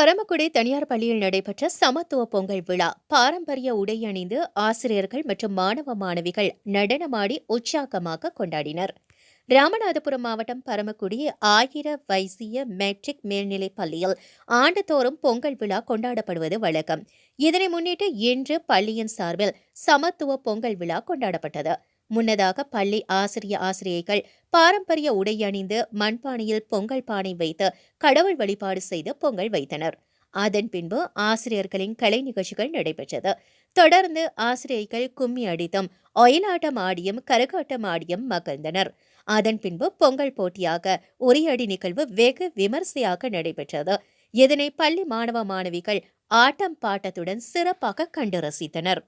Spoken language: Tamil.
பரமக்குடி தனியார் பள்ளியில் நடைபெற்ற சமத்துவ பொங்கல் விழா பாரம்பரிய உடை அணிந்து ஆசிரியர்கள் மற்றும் மாணவ மாணவிகள் நடனமாடி உற்சாகமாக கொண்டாடினர். ராமநாதபுரம் மாவட்டம் பரமக்குடி ஆயிர வைசிய மெட்ரிக் மேல்நிலைப் பள்ளியில் ஆண்டுதோறும் பொங்கல் விழா கொண்டாடப்படுவது வழக்கம். இதனை முன்னிட்டு இன்று பள்ளியின் சார்பில் சமத்துவ பொங்கல் விழா கொண்டாடப்பட்டது. முன்னதாக பள்ளி ஆசிரிய ஆசிரியைகள் பாரம்பரிய உடை அணிந்து மண்பானையில் பொங்கல் பானை வைத்து கடவுள் வழிபாடு செய்து பொங்கல் வைத்தனர். அதன் பின்பு ஆசிரியர்களின் கலை நிகழ்ச்சிகள் நடைபெற்றது. தொடர்ந்து ஆசிரியைகள் கும்மி அடித்தும் ஒயிலாட்டம் ஆடியும் கரகாட்டம் ஆடியும் மகிழ்ந்தனர். அதன் பின்பு பொங்கல் போட்டியாக உரியடி நிகழ்வு வெகு விமர்சையாக நடைபெற்றது. இதனை பள்ளி மாணவ மாணவிகள் ஆட்டம் பாட்டத்துடன் சிறப்பாக கண்டு ரசித்தனர்.